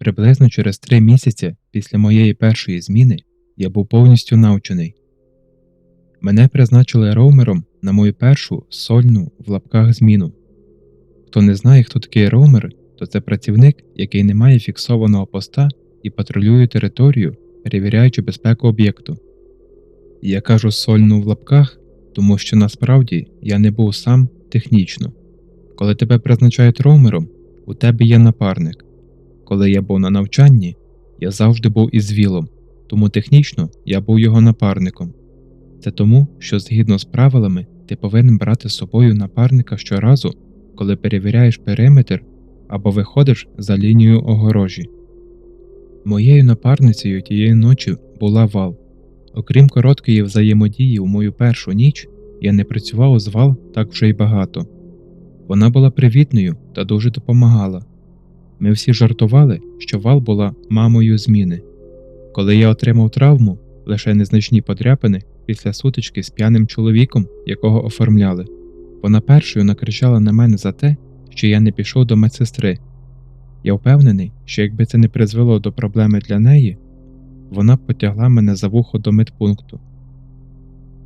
Приблизно через три місяці після моєї першої зміни я був повністю навчений. Мене призначили роумером на мою першу сольну в лапках зміну. Хто не знає, хто такий роумер, то це працівник, який не має фіксованого поста і патрулює територію, перевіряючи безпеку об'єкту. Я кажу сольну в лапках, тому що насправді я не був сам технічно. Коли тебе призначають роумером, у тебе є напарник. Коли я був на навчанні, я завжди був із вілом, тому технічно я був його напарником. Це тому, що згідно з правилами ти повинен брати з собою напарника щоразу, коли перевіряєш периметр або виходиш за лінію огорожі. Моєю напарницею тієї ночі була вал. Окрім короткої взаємодії у мою першу ніч, я не працював з вал так вже й багато. Вона була привітною та дуже допомагала. Ми всі жартували, що вал була мамою зміни. Коли я отримав травму, лише незначні подряпини після сутички з п'яним чоловіком, якого оформляли, вона першою накричала на мене за те, що я не пішов до медсестри. Я впевнений, що якби це не призвело до проблеми для неї, вона б потягла мене за вухо до медпункту.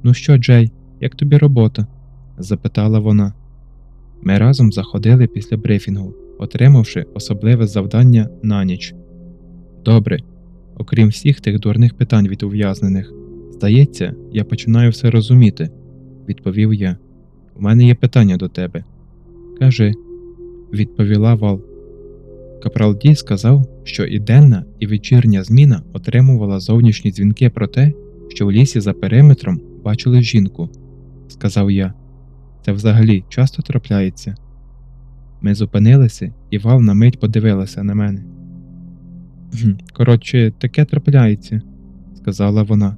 Ну що, Джей, як тобі робота? запитала вона. Ми разом заходили після брифінгу, отримавши особливе завдання на ніч. Добре, окрім всіх тих дурних питань від ув'язнених, здається, я починаю все розуміти, відповів я. У мене є питання до тебе. Кажи, відповіла Вал. Капрал Ді сказав, що і денна, і вечірня зміна отримувала зовнішні дзвінки про те, що в лісі за периметром бачили жінку, сказав я. Це взагалі часто трапляється. Ми зупинилися, і Вал на мить подивилася на мене. Коротше, таке трапляється, сказала вона.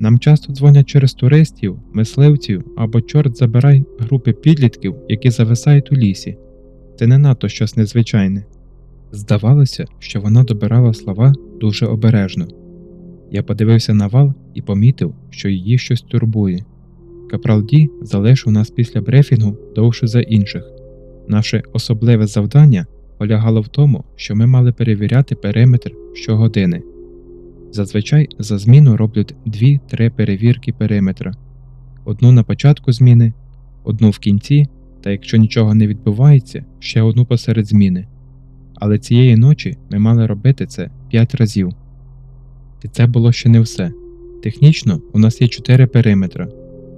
Нам часто дзвонять через туристів, мисливців або чорт забирай групи підлітків, які зависають у лісі. Це не надто щось незвичайне. Здавалося, що вона добирала слова дуже обережно. Я подивився на вал і помітив, що її щось турбує. Капрал Ді залишив нас після брифінгу довше за інших. Наше особливе завдання полягало в тому, що ми мали перевіряти периметр щогодини. Зазвичай за зміну роблять 2-3 перевірки периметра: одну на початку зміни, одну в кінці, та якщо нічого не відбувається, ще одну посеред зміни. Але цієї ночі ми мали робити це 5 разів. І це було ще не все. Технічно у нас є 4 периметри.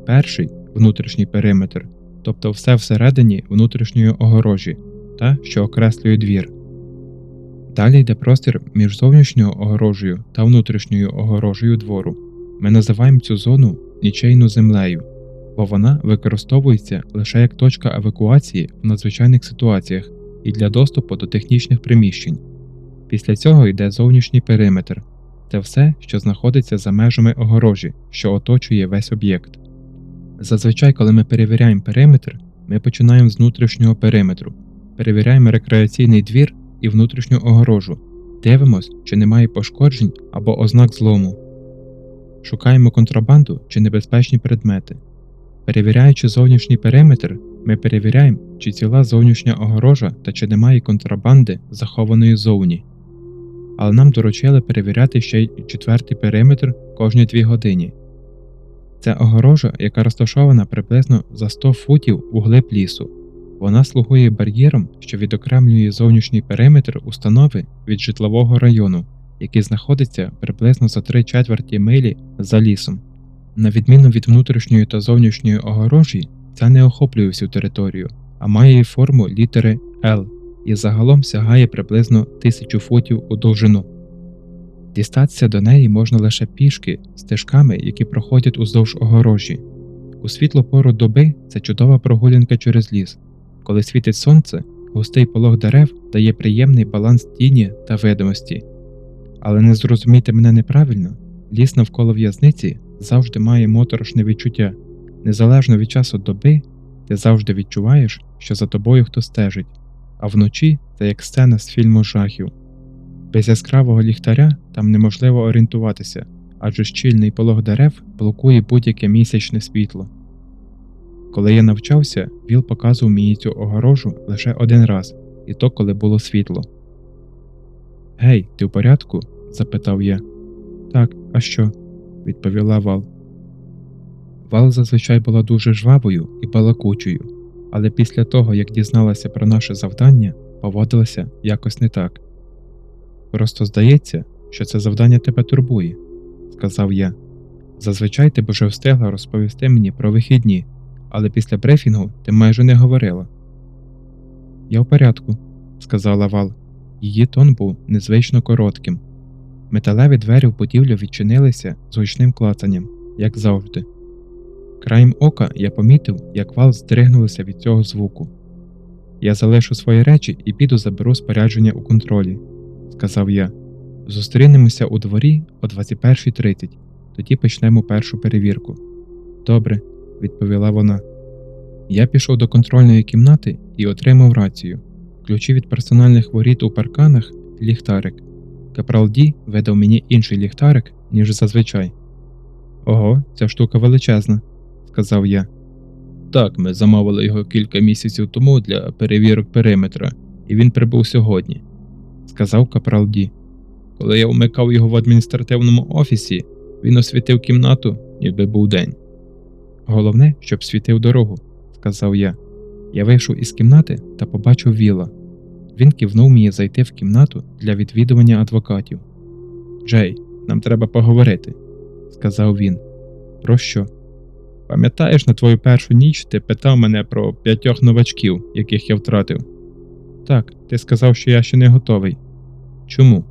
Перший внутрішній периметр, тобто все всередині внутрішньої огорожі, та що окреслює двір. Далі йде простір між зовнішньою огорожею та внутрішньою огорожею двору. Ми називаємо цю зону нічейну землею, бо вона використовується лише як точка евакуації в надзвичайних ситуаціях і для доступу до технічних приміщень. Після цього йде зовнішній периметр це все, що знаходиться за межами огорожі, що оточує весь об'єкт. Зазвичай, коли ми перевіряємо периметр, ми починаємо з внутрішнього периметру, перевіряємо рекреаційний двір і внутрішню огорожу, дивимось, чи немає пошкоджень або ознак злому, шукаємо контрабанду чи небезпечні предмети. Перевіряючи зовнішній периметр, ми перевіряємо, чи ціла зовнішня огорожа та чи немає контрабанди, захованої зовні. Але нам доручили перевіряти ще й четвертий периметр кожні дві години. Це огорожа, яка розташована приблизно за 100 футів у глиб лісу. Вона слугує бар'єром, що відокремлює зовнішній периметр установи від житлового району, який знаходиться приблизно за 3 четверті милі за лісом. На відміну від внутрішньої та зовнішньої огорожі, ця не охоплює всю територію, а має форму літери L і загалом сягає приблизно тисячу футів у довжину. Дістатися до неї можна лише пішки стежками, які проходять уздовж огорожі. У світлу пору доби це чудова прогулянка через ліс. Коли світить сонце, густий полог дерев дає приємний баланс тіні та видимості. Але не зрозумійте мене неправильно, ліс навколо в'язниці завжди має моторошне відчуття. Незалежно від часу доби, ти завжди відчуваєш, що за тобою хтось стежить, а вночі це як сцена з фільму жахів. Без яскравого ліхтаря там неможливо орієнтуватися, адже щільний полог дерев блокує будь-яке місячне світло. Коли я навчався, Віл показував мені цю огорожу лише один раз, і то коли було світло. Гей, ти в порядку? запитав я. Так, а що? відповіла Вал. Вал зазвичай була дуже жвавою і балакучою, але після того, як дізналася про наше завдання, поводилася якось не так. Просто здається, що це завдання тебе турбує, сказав я. Зазвичай ти б уже встигла розповісти мені про вихідні, але після брифінгу ти майже не говорила. Я в порядку, сказала Вал. Її тон був незвично коротким. Металеві двері в будівлю відчинилися з гучним клацанням, як завжди. Краєм ока я помітив, як вал здригнулися від цього звуку. Я залишу свої речі і піду заберу спорядження у контролі, сказав я. Зустрінемося у дворі о 21.30, тоді почнемо першу перевірку. Добре, відповіла вона. Я пішов до контрольної кімнати і отримав рацію, ключі від персональних воріт у парканах і ліхтарик. Капрал Ді видав мені інший ліхтарик, ніж зазвичай. Ого, ця штука величезна, сказав я. Так, ми замовили його кілька місяців тому для перевірок периметра, і він прибув сьогодні, сказав капрал Ді. Коли я вмикав його в адміністративному офісі, він освітив кімнату, ніби був день. Головне, щоб світив дорогу, сказав я. Я вийшов із кімнати та побачив Віла. Він кивнув мені зайти в кімнату для відвідування адвокатів. Джей, нам треба поговорити, сказав він. Про що? Пам'ятаєш, на твою першу ніч ти питав мене про п'ятьох новачків, яких я втратив? Так, ти сказав, що я ще не готовий. Чому?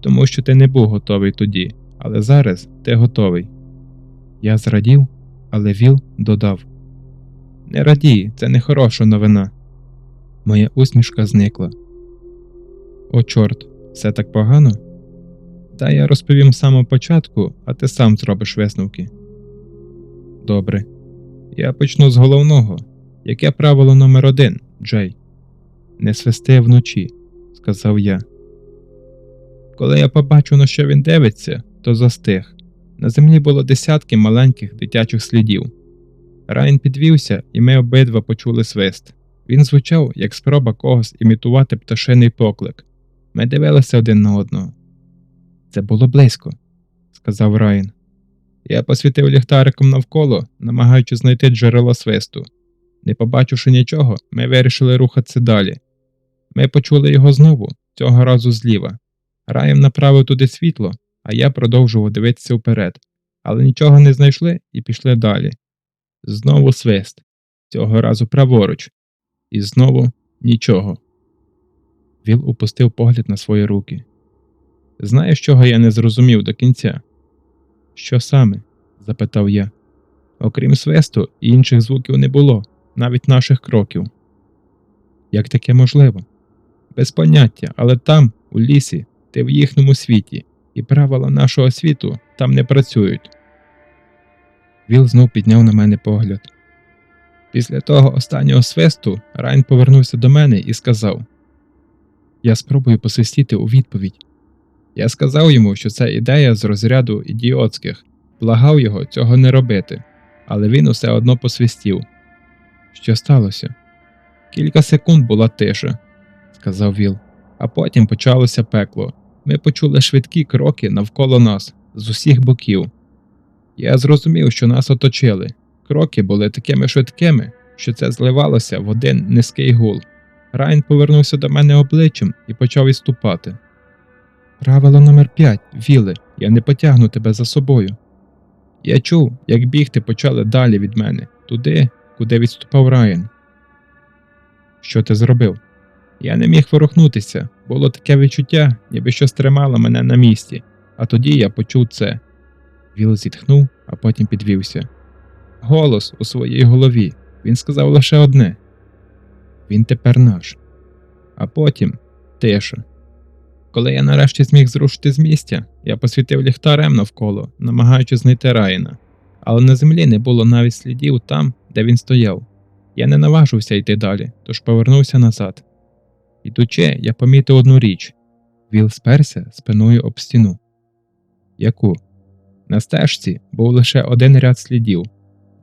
Тому що ти не був готовий тоді, але зараз ти готовий. Я зрадів, але Віл додав: Не радій, це не хороша новина. Моя усмішка зникла. О, чорт, все так погано? Та я розповім з самого початку, а ти сам зробиш висновки. Добре. Я почну з головного. Яке правило номер один, Джей? Не свисти вночі, сказав я. Коли я побачив, на що він дивиться, то застиг. На землі було десятки маленьких дитячих слідів. Райан підвівся, і ми обидва почули свист. Він звучав, як спроба когось імітувати пташиний поклик. Ми дивилися один на одного. Це було близько, сказав Райан. Я посвітив ліхтариком навколо, намагаючись знайти джерело свисту. Не побачивши нічого, ми вирішили рухатися далі. Ми почули його знову, цього разу зліва. Раєм направив туди світло, а я продовжував дивитися вперед, але нічого не знайшли і пішли далі. Знову свист, цього разу праворуч, і знову нічого. Віл упустив погляд на свої руки. Знаєш, чого я не зрозумів до кінця? Що саме? запитав я. Окрім свисту, інших звуків не було, навіть наших кроків. Як таке можливо? Без поняття, але там, у лісі, ти в їхньому світі, і правила нашого світу там не працюють. Віл знов підняв на мене погляд. Після того останнього свисту Райн повернувся до мене і сказав: Я спробую посвистіти у відповідь. Я сказав йому, що це ідея з розряду ідіотських, благав його цього не робити, але він усе одно посвистів. Що сталося? Кілька секунд була тиша, сказав Віл, а потім почалося пекло. Ми почули швидкі кроки навколо нас з усіх боків. Я зрозумів, що нас оточили. Кроки були такими швидкими, що це зливалося в один низький гул. Райн повернувся до мене обличчям і почав іступати. Правило номер 5 Віле, я не потягну тебе за собою. Я чув, як бігти почали далі від мене, туди, куди відступав Райан. Що ти зробив? Я не міг ворухнутися, було таке відчуття, ніби щось тримало мене на місці, а тоді я почув це. Віл зітхнув, а потім підвівся. Голос у своїй голові. Він сказав лише одне він тепер наш. А потім тиша. Коли я нарешті зміг зрушити з місця, я посвітив ліхтарем навколо, намагаючись знайти Райана, але на землі не було навіть слідів там, де він стояв. Я не наважився йти далі, тож повернувся назад. Ідучи, я помітив одну річ Віл сперся спиною об стіну. Яку? На стежці був лише один ряд слідів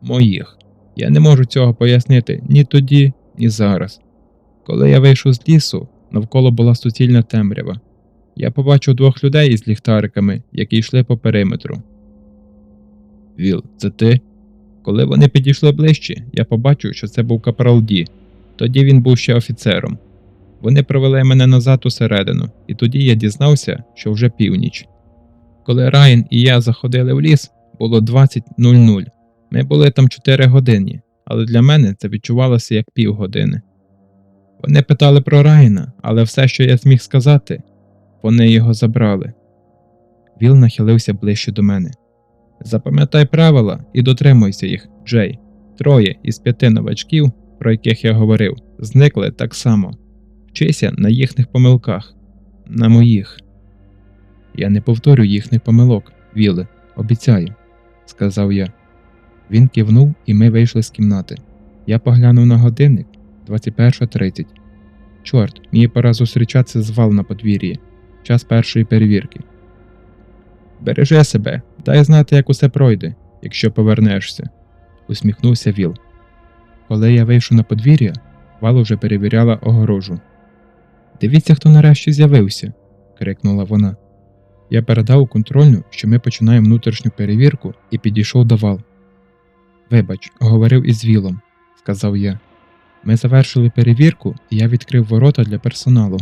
моїх. Я не можу цього пояснити ні тоді, ні зараз. Коли я вийшов з лісу, Навколо була суцільна темрява. Я побачив двох людей із ліхтариками, які йшли по периметру. Віл, це ти? Коли вони підійшли ближче, я побачив, що це був капрал Ді. Тоді він був ще офіцером. Вони провели мене назад усередину, і тоді я дізнався, що вже північ. Коли Райан і я заходили в ліс, було 20.00. Ми були там 4 години, але для мене це відчувалося як півгодини. Вони питали про Райана, але все, що я зміг сказати, вони його забрали. Віл нахилився ближче до мене. Запам'ятай правила і дотримуйся їх, Джей. Троє із п'яти новачків, про яких я говорив, зникли так само. Вчися на їхніх помилках, на моїх. Я не повторю їхніх помилок, Віле, обіцяю, сказав я. Він кивнув, і ми вийшли з кімнати. Я поглянув на годинник 21.30. Чорт, мені пора зустрічатися з вал на подвір'ї. Час першої перевірки. Бережи себе, дай знати, як усе пройде, якщо повернешся, усміхнувся Віл. Коли я вийшов на подвір'я, Вал уже перевіряла огорожу. Дивіться, хто нарешті з'явився, крикнула вона. Я передав у контрольну, що ми починаємо внутрішню перевірку, і підійшов до вал. Вибач, говорив із Вілом, сказав я. Ми завершили перевірку, і я відкрив ворота для персоналу.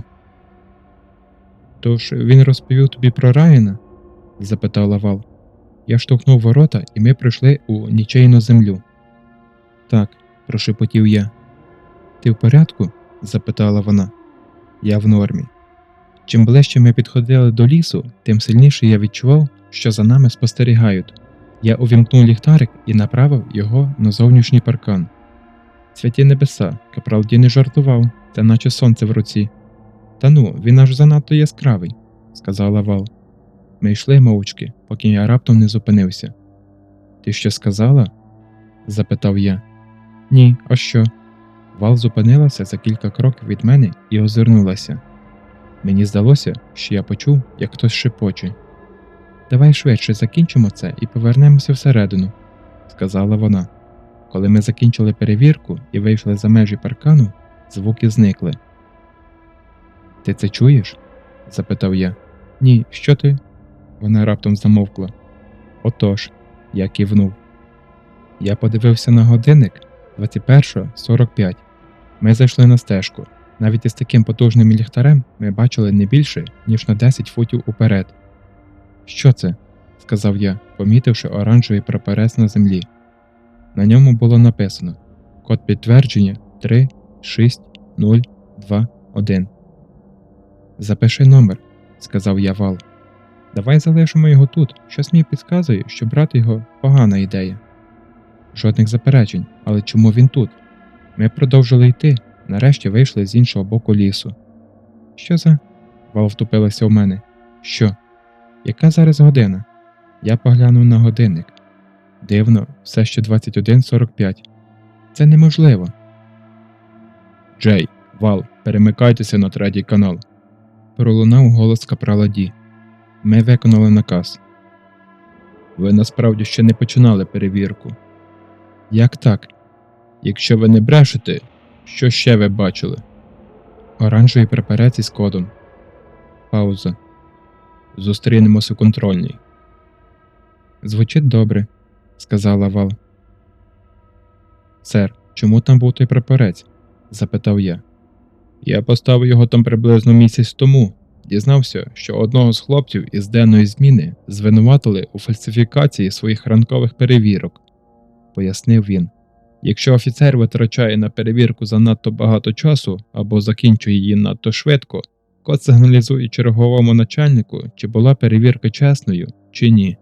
Тож він розповів тобі про Райана? запитала Вал. Я штовхнув ворота, і ми прийшли у нічейну землю. Так, прошепотів я. Ти в порядку? запитала вона. Я в нормі. Чим ближче ми підходили до лісу, тим сильніше я відчував, що за нами спостерігають. Я увімкнув ліхтарик і направив його на зовнішній паркан. Святі небеса, Капралді не жартував, це наче сонце в руці. Та ну, він аж занадто яскравий, сказала Вал. Ми йшли мовчки, поки я раптом не зупинився. Ти що сказала? запитав я. Ні, а що? Вал зупинилася за кілька кроків від мене і озирнулася. Мені здалося, що я почув, як хтось шепоче. Давай швидше закінчимо це і повернемося всередину, сказала вона. Коли ми закінчили перевірку і вийшли за межі паркану, звуки зникли. Ти це чуєш? запитав я. Ні, що ти? Вона раптом замовкла. Отож, я кивнув. Я подивився на годинник 21.45. Ми зайшли на стежку. Навіть із таким потужним ліхтарем ми бачили не більше, ніж на 10 футів уперед. Що це? сказав я, помітивши оранжевий прапорець на землі. На ньому було написано код підтвердження 3, 6, 0, 2, 1. Запиши номер, сказав я вал. Давай залишимо його тут. Щось мені підказує, що брати його погана ідея. Жодних заперечень, але чому він тут? Ми продовжили йти, нарешті вийшли з іншого боку лісу. Що за? Вал втупилася в мене. Що? Яка зараз година? Я поглянув на годинник. Дивно, все ще 21.45. Це неможливо. Джей, Вал, перемикайтеся на третій канал. Пролунав голос капрала Ді. Ми виконали наказ. Ви насправді ще не починали перевірку. Як так? Якщо ви не брешете, що ще ви бачили? Оранжевий прапорець із кодом. Пауза. Зустрінемося у контрольній. Звучить добре, сказала Вал. Сер, чому там був той прапорець? запитав я. Я поставив його там приблизно місяць тому. Дізнався, що одного з хлопців із денної зміни звинуватили у фальсифікації своїх ранкових перевірок, пояснив він. Якщо офіцер витрачає на перевірку занадто багато часу або закінчує її надто швидко, код сигналізує черговому начальнику, чи була перевірка чесною, чи ні.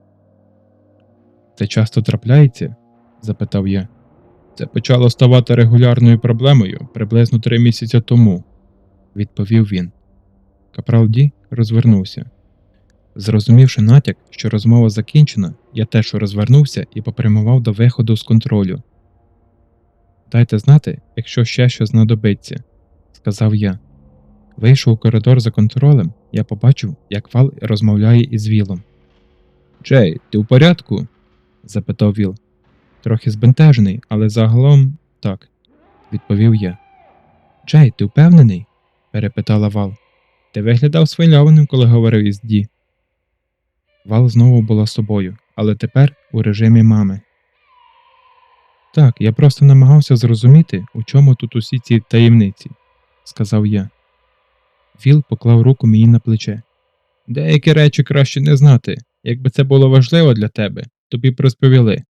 Це часто трапляється? запитав я. Це почало ставати регулярною проблемою приблизно три місяці тому, відповів він. Капрал Ді розвернувся. Зрозумівши натяк, що розмова закінчена, я теж розвернувся і попрямував до виходу з контролю. Дайте знати, якщо ще щось знадобиться, сказав я. Вийшов у коридор за контролем, я побачив, як Вал розмовляє із Вілом. Джей, ти в порядку? запитав Віл. Трохи збентежений, але загалом так, відповів я. Джей, ти впевнений? перепитала Вал. Ти виглядав схвильованим, коли говорив із Ді. Вал знову була собою, але тепер у режимі мами. Так, я просто намагався зрозуміти, у чому тут усі ці таємниці, сказав я. Віл поклав руку мені на плече. Деякі речі краще не знати. Якби це було важливо для тебе, тобі б розповіли.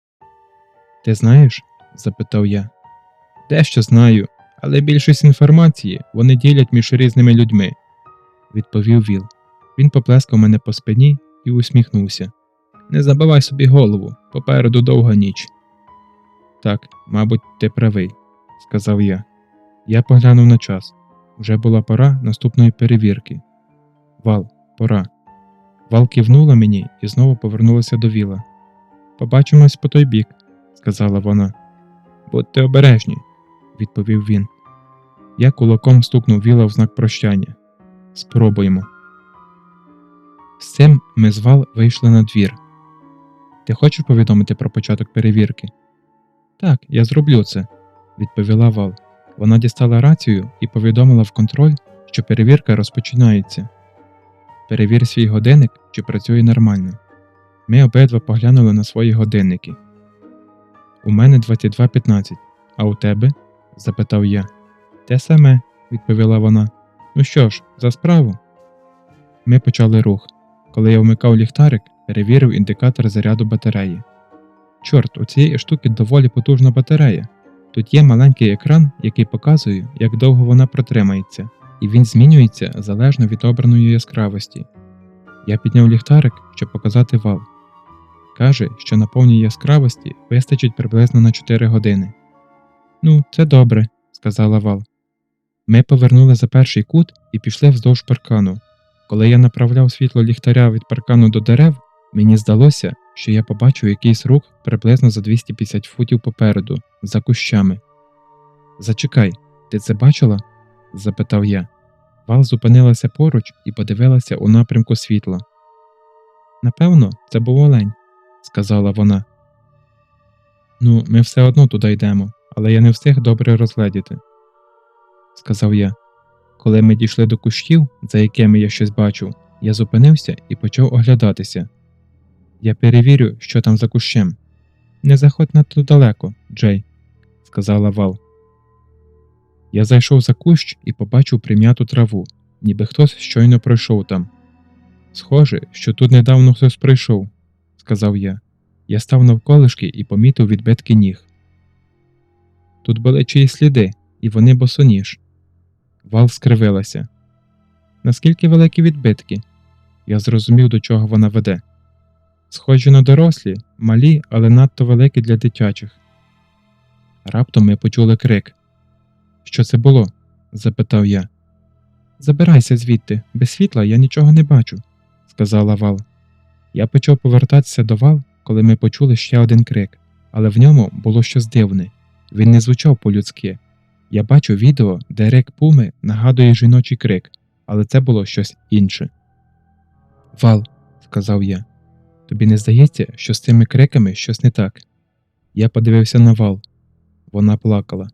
Ти знаєш? запитав я. Дещо знаю, але більшість інформації вони ділять між різними людьми, відповів Віл. Він поплескав мене по спині і усміхнувся. Не забивай собі голову, попереду довга ніч. Так, мабуть, ти правий, сказав я. Я поглянув на час. Вже була пора наступної перевірки. Вал, пора. Вал кивнула мені і знову повернулася до віла. Побачимось по той бік, сказала вона. Будьте обережні, відповів він. Я кулаком стукнув віла в знак прощання. Спробуємо. З цим ми з Вал вийшли на двір. Ти хочеш повідомити про початок перевірки? Так, я зроблю це, відповіла Вал. Вона дістала рацію і повідомила в контроль, що перевірка розпочинається. Перевір свій годинник, чи працює нормально. Ми обидва поглянули на свої годинники. У мене 22.15, а у тебе? запитав я. Те саме, відповіла вона. Ну що ж, за справу. Ми почали рух. Коли я вмикав ліхтарик, перевірив індикатор заряду батареї. Чорт, у цієї штуки доволі потужна батарея. Тут є маленький екран, який показує, як довго вона протримається, і він змінюється залежно від обраної яскравості. Я підняв ліхтарик, щоб показати вал. Каже, що на повній яскравості вистачить приблизно на 4 години. Ну, це добре, сказала Вал. Ми повернули за перший кут і пішли вздовж паркану. Коли я направляв світло ліхтаря від паркану до дерев, мені здалося, що я побачив якийсь рух приблизно за 250 футів попереду, за кущами. Зачекай, ти це бачила? запитав я. Вал зупинилася поруч і подивилася у напрямку світла. Напевно, це був олень, сказала вона. Ну, ми все одно туди йдемо, але я не встиг добре розгледіти, сказав я. Коли ми дійшли до кущів, за якими я щось бачив, я зупинився і почав оглядатися. Я перевірю, що там за кущем. Не заходь надто далеко, Джей, сказала Вал. Я зайшов за кущ і побачив прим'яту траву, ніби хтось щойно пройшов там. Схоже, що тут недавно хтось прийшов, сказав я. Я став навколишки і помітив відбитки ніг. Тут були чиї сліди, і вони босоніж. Вал скривилася. Наскільки великі відбитки? Я зрозумів, до чого вона веде. Схожі на дорослі, малі, але надто великі для дитячих. Раптом ми почули крик. Що це було? запитав я. Забирайся звідти, без світла я нічого не бачу, сказала Вал. Я почав повертатися до вал, коли ми почули ще один крик, але в ньому було щось дивне. Він не звучав по-людськи. Я бачу відео, де рик пуми нагадує жіночий крик, але це було щось інше. Вал, сказав я, тобі не здається, що з цими криками щось не так? Я подивився на вал. Вона плакала.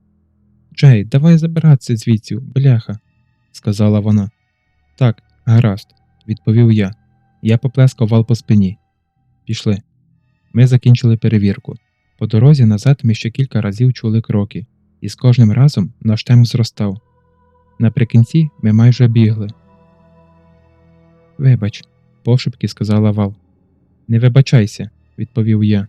Джей, давай забиратися звідси, бляха, сказала вона. Так, гаразд, відповів я. Я поплескав вал по спині. Пішли. Ми закінчили перевірку. По дорозі назад ми ще кілька разів чули кроки, і з кожним разом наш темп зростав. Наприкінці ми майже бігли. Вибач, пошепки сказала Вал. Не вибачайся, відповів я.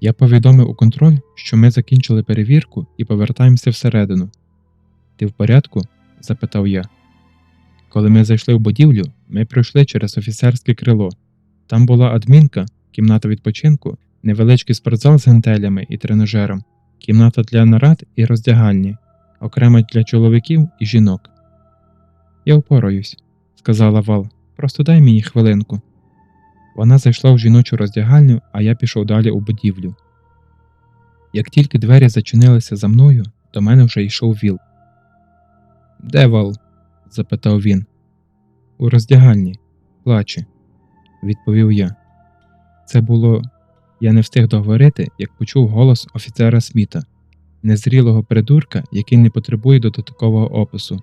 Я повідомив у контроль, що ми закінчили перевірку і повертаємося всередину. Ти в порядку? запитав я. Коли ми зайшли в будівлю, ми пройшли через офіцерське крило. Там була адмінка, кімната відпочинку, невеличкий спортзал з гантелями і тренажером, кімната для нарад і роздягальні, окремо для чоловіків і жінок. Я впораюсь, сказала Вал. Просто дай мені хвилинку. Вона зайшла в жіночу роздягальню, а я пішов далі у будівлю. Як тільки двері зачинилися за мною, до мене вже йшов віл. Де Вал? запитав він. У роздягальні, плаче, відповів я. Це було. Я не встиг договорити, як почув голос офіцера Сміта, незрілого придурка, який не потребує додаткового опису.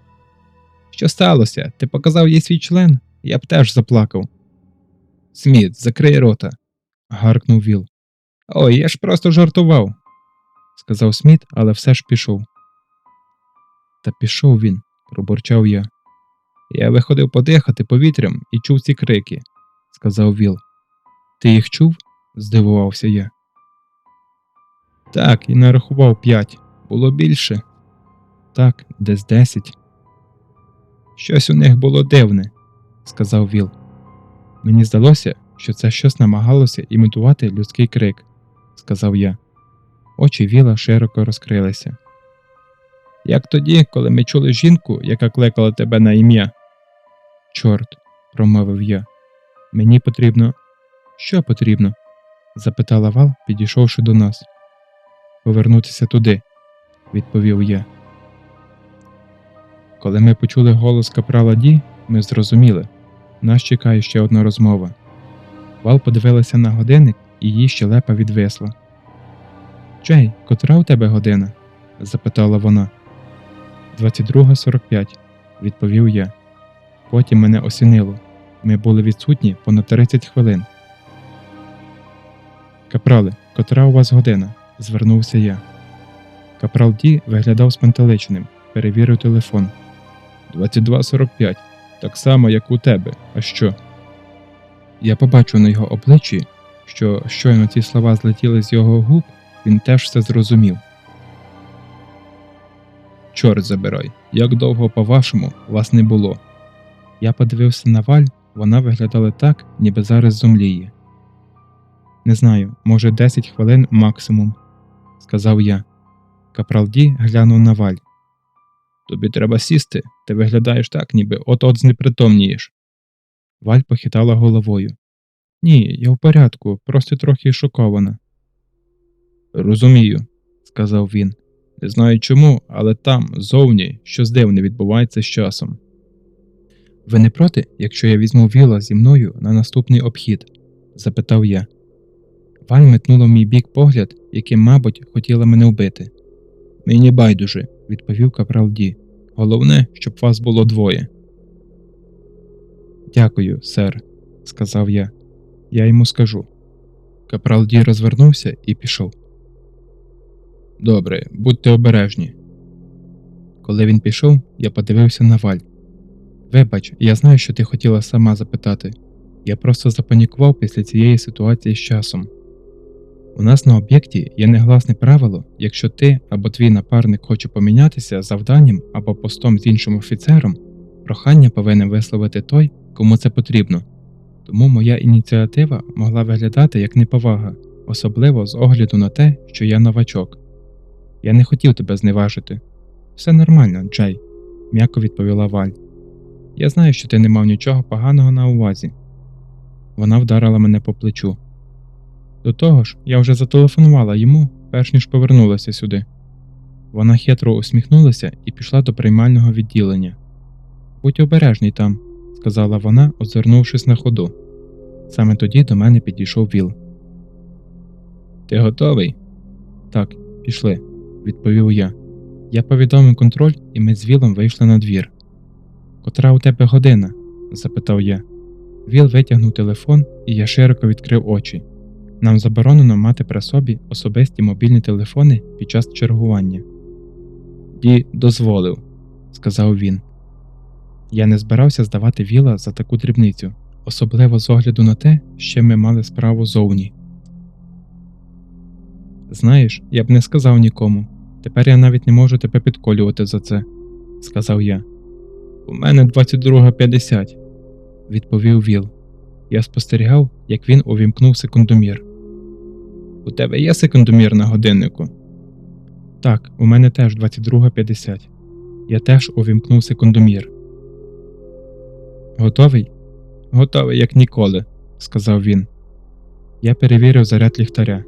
Що сталося? Ти показав їй свій член? Я б теж заплакав. Сміт, закрий рота. гаркнув Віл. Ой, я ж просто жартував, сказав Сміт, але все ж пішов. Та пішов він, пробурчав я. Я виходив подихати повітрям і чув ці крики, сказав Віл. Ти їх чув? здивувався я. Так, і нарахував п'ять. Було більше. Так, десь десять. Щось у них було дивне, сказав Віл. Мені здалося, що це щось намагалося імітувати людський крик, сказав я. Очі Віла широко розкрилися. Як тоді, коли ми чули жінку, яка клекала тебе на ім'я? Чорт, промовив я. Мені потрібно. Що потрібно? запитала Вал, підійшовши до нас. Повернутися туди, відповів я. Коли ми почули голос капрала Ді, ми зрозуміли, нас чекає ще одна розмова. Вал подивилася на годинник, і її щелепа відвисла. Джей, котра у тебе година? запитала вона. 22.45, відповів я. Потім мене осінило. Ми були відсутні понад 30 хвилин. Капрале, котра у вас година? звернувся я. Капрал Ді виглядав спантеличеним, перевірив телефон. 22.45, так само, як у тебе. А що? Я побачив на його обличчі, що щойно ці слова злетіли з його губ, він теж все зрозумів. Чорт забирай, як довго, по-вашому, вас не було. Я подивився на валь, вона виглядала так, ніби зараз зомліє. Не знаю, може, 10 хвилин максимум, сказав я. Капрал Ді глянув на валь. Тобі треба сісти, ти виглядаєш так, ніби от-от знепритомнієш. Валь похитала головою. Ні, я в порядку, просто трохи шокована. Розумію, сказав він. Не знаю чому, але там, зовні, щось дивне відбувається з часом. Ви не проти, якщо я візьму віла зі мною на наступний обхід? запитав я. Валь метнула в мій бік погляд, яким, мабуть, хотіла мене вбити. Мені байдуже, відповів капрал Ді. Головне, щоб вас було двоє. Дякую, сер, сказав я. Я йому скажу. Капрал Ді розвернувся і пішов. Добре, будьте обережні. Коли він пішов, я подивився на валь. Вибач, я знаю, що ти хотіла сама запитати. Я просто запанікував після цієї ситуації з часом. У нас на об'єкті є негласне правило, якщо ти або твій напарник хоче помінятися завданням або постом з іншим офіцером, прохання повинен висловити той, кому це потрібно. Тому моя ініціатива могла виглядати як неповага, особливо з огляду на те, що я новачок. Я не хотів тебе зневажити. Все нормально, Джей, м'яко відповіла Валь. Я знаю, що ти не мав нічого поганого на увазі. Вона вдарила мене по плечу. До того ж, я вже зателефонувала йому, перш ніж повернулася сюди. Вона хитро усміхнулася і пішла до приймального відділення. Будь обережний там, сказала вона, озирнувшись на ходу. Саме тоді до мене підійшов Віл. Ти готовий? Так, пішли, відповів я. Я повідомив контроль, і ми з Вілом вийшли на двір. Котра у тебе година? запитав я. Віл витягнув телефон, і я широко відкрив очі. Нам заборонено мати при собі особисті мобільні телефони під час чергування. Ді дозволив, сказав він. Я не збирався здавати віла за таку дрібницю, особливо з огляду на те, що ми мали справу зовні. Знаєш, я б не сказав нікому. Тепер я навіть не можу тебе підколювати за це, сказав я. У мене 22.50, відповів Віл. Я спостерігав, як він увімкнув секундомір. У тебе є секундомір на годиннику? Так, у мене теж 22.50. Я теж увімкнув секундомір. Готовий? Готовий, як ніколи, сказав він. Я перевірив заряд ліхтаря.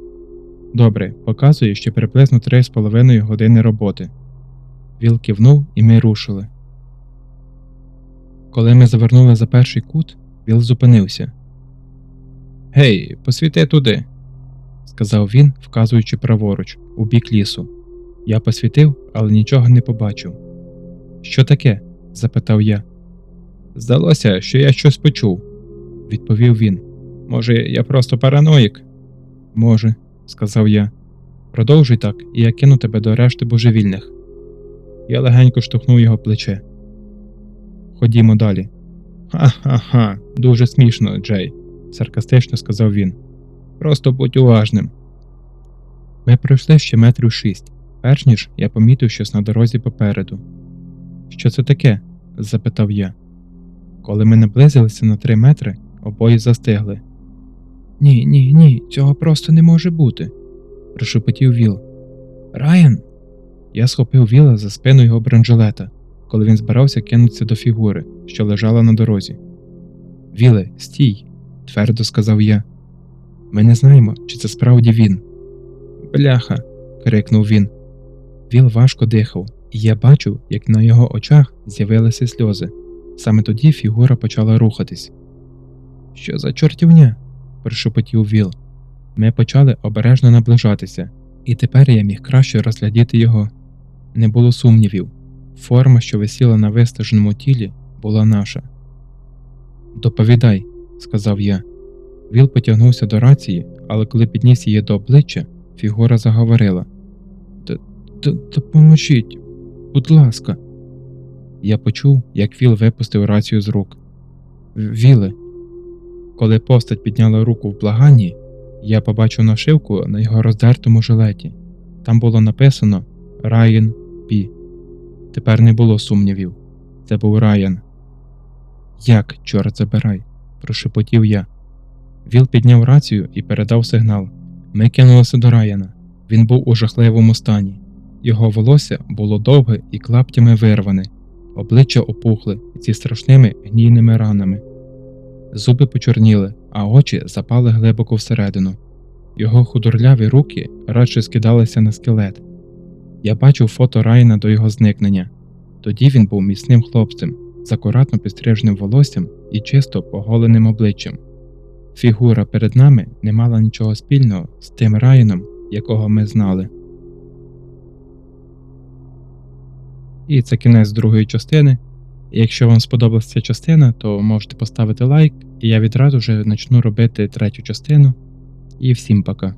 Добре, показує, що приблизно 3,5 години роботи. Віл кивнув, і ми рушили. Коли ми завернули за перший кут, Віл зупинився. Гей, посвіти туди, сказав він, вказуючи праворуч, у бік лісу. Я посвітив, але нічого не побачив. Що таке? запитав я. Здалося, що я щось почув, відповів він. Може, я просто параноїк? Може, сказав я. Продовжуй так, і я кину тебе до решти божевільних. Я легенько штовхнув його плече. Ходімо далі. Ха-ха-ха, дуже смішно, Джей, саркастично сказав він. Просто будь уважним. Ми пройшли ще метрів шість, перш ніж я помітив щось на дорозі попереду. Що це таке? запитав я. Коли ми наблизилися на три метри, обоє застигли. Ні, ні, ні, цього просто не може бути, прошепотів Віл. Райан. Я схопив Віла за спину його бронжилета, коли він збирався кинутися до фігури, що лежала на дорозі. Віле, стій, твердо сказав я. Ми не знаємо, чи це справді він. Бляха. крикнув він. Віл важко дихав, і я бачив, як на його очах з'явилися сльози. Саме тоді фігура почала рухатись. Що за чортівня? прошепотів Віл. Ми почали обережно наближатися, і тепер я міг краще розглядіти його. Не було сумнівів. Форма, що висіла на вистаженому тілі, була наша. Доповідай, сказав я. Віл потягнувся до рації, але коли підніс її до обличчя, фігура заговорила «Д- д- Допоможіть, будь ласка. Я почув, як Віл випустив рацію з рук. Віле. Коли постать підняла руку в благанні, я побачив нашивку на його роздертому жилеті. Там було написано Райан Пі. Тепер не було сумнівів. Це був Райан. Як, чорт забирай, прошепотів я. Віл підняв рацію і передав сигнал. Ми кинулися до Райана. Він був у жахливому стані. Його волосся було довге і клаптями вирване, обличчя опухли зі страшними гнійними ранами. Зуби почорніли, а очі запали глибоко всередину. Його худорляві руки радше скидалися на скелет. Я бачив фото Райана до його зникнення. Тоді він був міцним хлопцем, з акуратно підстриженим волоссям і чисто поголеним обличчям. Фігура перед нами не мала нічого спільного з тим Райаном, якого ми знали. І це кінець другої частини. Якщо вам сподобалася ця частина, то можете поставити лайк, і я відразу вже почну робити третю частину. І всім пока.